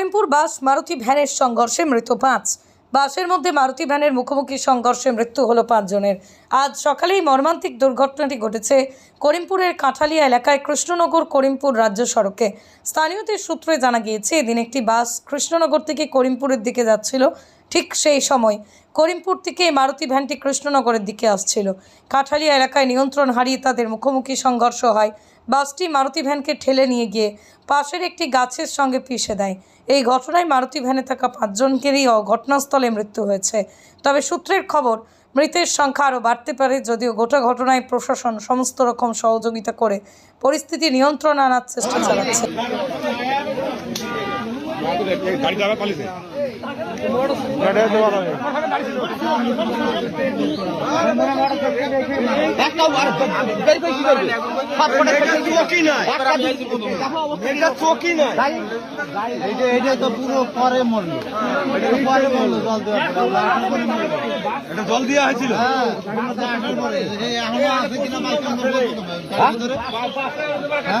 করিমপুর বাস মারুতি ভ্যানের সংঘর্ষে মৃত পাঁচ। বাসের মধ্যে মারুতি ভ্যানের মুখোমুখি সংঘর্ষে মৃত্যু হলো পাঁচজনের। আজ সকালেই মর্মান্তিক দুর্ঘটনাটি ঘটেছে করিমপুরের কাঁঠালিয়া এলাকায় কৃষ্ণনগর করিমপুর রাজ্য সড়কে। স্থানীয়দের সূত্রে জানা গিয়েছে, এদিন একটি বাস কৃষ্ণনগর থেকে করিমপুরের দিকে যাচ্ছিল। ঠিক সেই সময় করিমপুর থেকে মারুতি ভ্যানটি কৃষ্ণনগরের দিকে আসছিল। কাঠালিয়া এলাকায় নিয়ন্ত্রণ হারিয়ে তাদের মুখোমুখি সংঘর্ষ হয়। বাসটি মারুতি ভ্যানকে ঠেলে নিয়ে গিয়ে পাশের একটি গাছের সঙ্গে পিষে দেয়। এই ঘটনায় মারুতি ভ্যানে থাকা পাঁচজনকেরই ঘটনাস্থলে মৃত্যু হয়েছে। তবে সূত্রের খবর, মৃতের সংখ্যা আরও বাড়তে পারে যদিও গোটা ঘটনায় প্রশাসন সমস্ত রকম সহযোগিতা করে পরিস্থিতি নিয়ন্ত্রণ আনার চেষ্টা চালাচ্ছে। এইটা তো পুরো পরে মরলো এটা পরে মরলো জল মরলো। এটা জল দেওয়া হয়েছিল হ্যাঁ হ্যাঁ?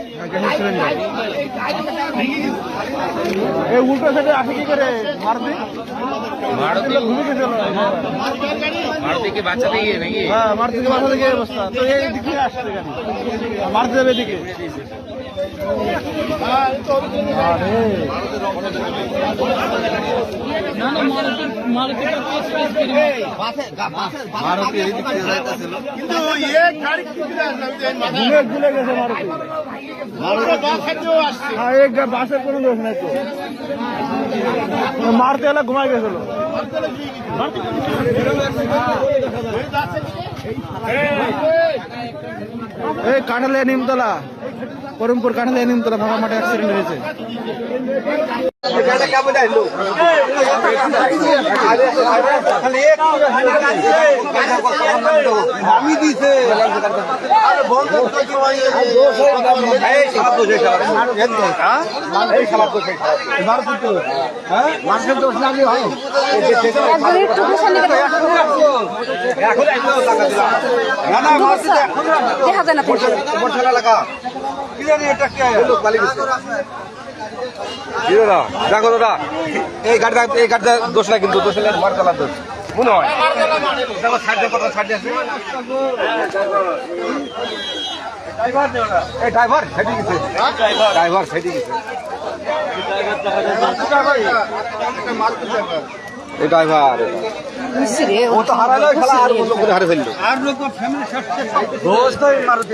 সিলিন্ডার এই উল্টো সাইডে আসে কি করে? মারতে? মারুতি? মারুতিকে বাঁচাতে গিয়ে নাকি? হ্যাঁ মারতে থেকে বাসা থেকে এই অবস্থা। তো এই দিকে আসছে গাড়ি মারতে যাবে এদিকে। কিন্তু এ গাড়ি গেছে মারুতি। তো। মারতে এলে ঘুমাই গেছিল। এই কাঠালে নিমতলা করিমপুর কাঠালে নিমতলা ভাঙা মাঠে অ্যাক্সিডেন্ট হয়েছে। আমি দিছে দেখা যায় না তো। দেখো দাদা। এই গাড়িটা এই গাড়িটা দোষ না কিন্তু দোষ হলে মার চালার দোষ। মনে হয়। দেখো ছাড় দিয়ে কথা ছাড় দিয়ে আছে এই ড্রাইভার গেছে। ড্রাইভার সেটি গেছে। এই ড্রাইভার ও তো হারালো খেলা আর বলল করে হারে ফেলল। আর লোক ফ্যামিলি সবচেয়ে দোষ তো মারুতি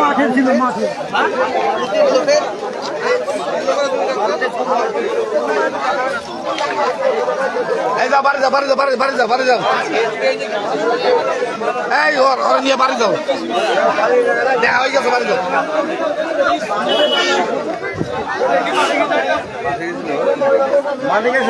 মাঠে ছিল মাঠে যাও বাড়ি যাও বাড়ি যাও বাড়ি বাড়ি যাও বাড়ি যাও এই, ওর ওর নিয়ে বাড়ি যাও। দেখা হয়ে গেছে, বাড়ি যাও। মালিকের।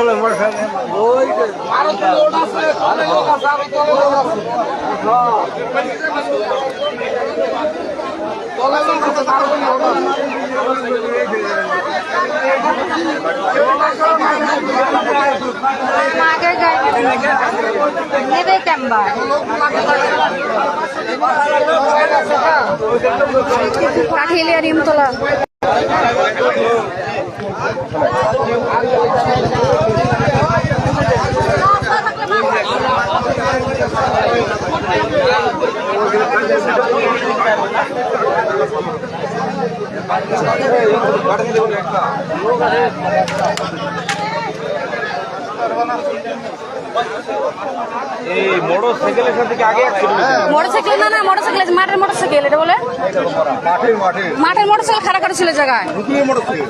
নেবে কেমবার? কাঠিলিয়া নিমতলা একটা এই মোটর সাইকেলের সাথে কি আগে অ্যাক্সিডেন্ট হয়েছে? মোটরসাইকেল না না মোটরসাইকেল মাঠের মোটরসাইকেল এটা বলে? মাঠের মাঠে মাঠের মোটরসাইকেল খারাপ করে ছিল জায়গায়। রুকুলে মোটর থেকে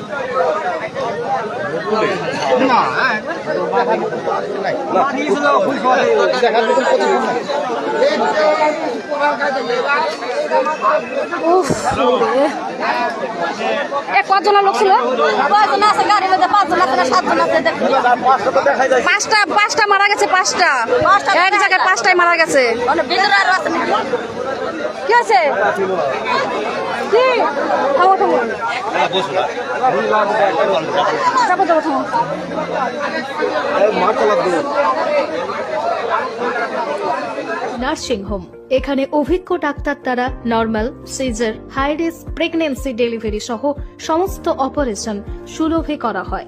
না কজন লোক ছিল? কজন আছে গাড়ির মধ্যে পাঁচজন আছে না সাতজন আছে পাঁচটা পাঁচটা মারা গেছে পাঁচটা। এক জায়গায় পাঁচটাই মারা গেছে। কি আছে নার্সিং হোম এখানে অভিজ্ঞ ডাক্তার দ্বারা normal, caesar high risk pregnancy delivery সহ সমস্ত অপারেশন সুলভে করা হয়।